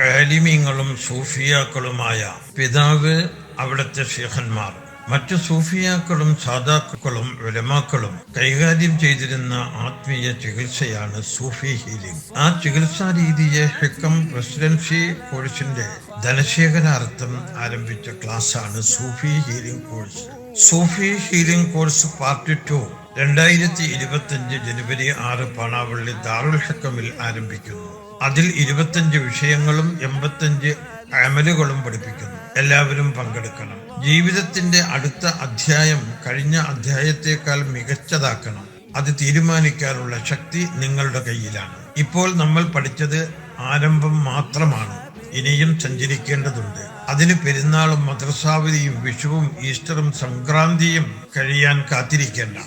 ആലിമീങ്ങളും സൂഫിയാക്കളുമായ പിതാവ് അവിടുത്തെ ഷേഖന്മാർ മറ്റു സൂഫിയാക്കളും സാധാക്കളും ഉലമാക്കളും കൈകാര്യം ചെയ്തിരുന്ന ആത്മീയ ചികിത്സയാണ് സൂഫി ഹീലിംഗ്. ആ ചികിത്സാ രീതിയെ ഹെക്കം പ്രസിഡൻസി കോഴ്സിന്റെ ധനശേഖരാർത്ഥം ആരംഭിച്ച ക്ലാസ്സാണ് Sufi healing course. Sufi healing course part two രണ്ടായിരത്തി ഇരുപത്തിയഞ്ച് ജനുവരി ആറ് പാണാവള്ളി ദാറുൽ ഹക്കമിൽ ആരംഭിക്കുന്നു. അതിൽ ഇരുപത്തഞ്ച് വിഷയങ്ങളും എൺപത്തഞ്ച് അമലുകളും പഠിപ്പിക്കുന്നു. എല്ലാവരും പങ്കെടുക്കണം. ജീവിതത്തിന്റെ അടുത്ത അധ്യായം കഴിഞ്ഞ അധ്യായത്തേക്കാൾ മികച്ചതാക്കണം. അത് തീരുമാനിക്കാനുള്ള ശക്തി നിങ്ങളുടെ കയ്യിലാണ്. ഇപ്പോൾ നമ്മൾ പഠിച്ചത് ആരംഭം മാത്രമാണ്. ഇനിയും സഞ്ചരിക്കേണ്ടതുണ്ട്. അതിന് പെരുന്നാളും മദ്രസാവതിയും വിഷുവും ഈസ്റ്ററും സംക്രാന്തിയും കഴിയാൻ കാത്തിരിക്കേണ്ട.